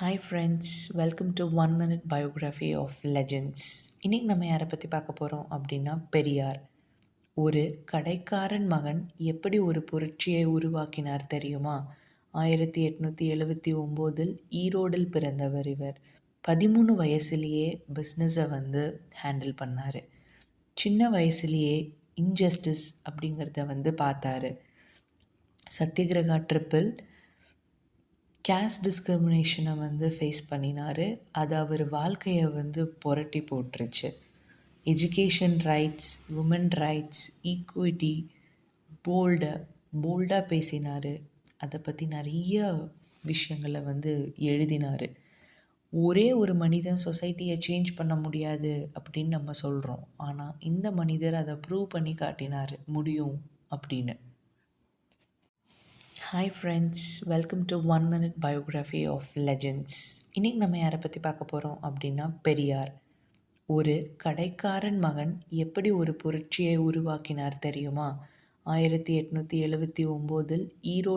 Hi friends welcome to one minute biography of legends இன்றைக்கி நம்ம யாரை பற்றி பார்க்க போகிறோம் அப்படின்னா பெரியார். ஒரு கடைக்காரன் மகன் எப்படி ஒரு புரட்சியை உருவாக்கினார் தெரியுமா? ஆயிரத்தி எட்நூற்றி எழுபத்தி ஒம்போதில் ஈரோடில் பிறந்தவர் இவர். பதிமூணு வயசுலேயே பிஸ்னஸை வந்து ஹேண்டில் பண்ணார். சின்ன வயசுலேயே இன்ஜஸ்டிஸ் அப்படிங்கிறத வந்து பார்த்தாரு. சத்தியகிரகா ட்ரிப்பில் கேஸ்ட் டிஸ்கிரிமினேஷனை வந்து ஃபேஸ் பண்ணினார். அது அவர் வாழ்க்கையை வந்து புரட்டி போட்டுருச்சு. Education rights woman rights equity bold போல்டாக பேசினார். அதை பற்றி நிறைய விஷயங்களை வந்து எழுதினார். ஒரே ஒரு மனிதன் சொசைட்டியை சேஞ்ச் பண்ண முடியாது அப்படின்னு நம்ம சொல்கிறோம் ஆனால் இந்த மனிதர் அதை ப்ரூவ் பண்ணி காட்டினார். முடியும் அப்படின்னு. Hi friends welcome to one minute biography of legends இன்றைக்கி நம்ம யாரை பற்றி பார்க்க போகிறோம் அப்படின்னா பெரியார். ஒரு கடைக்காரன் மகன் எப்படி ஒரு புரட்சியை உருவாக்கினார் தெரியுமா? ஆயிரத்தி எட்நூற்றி எழுபத்தி ஒம்போதில் ஈரோடு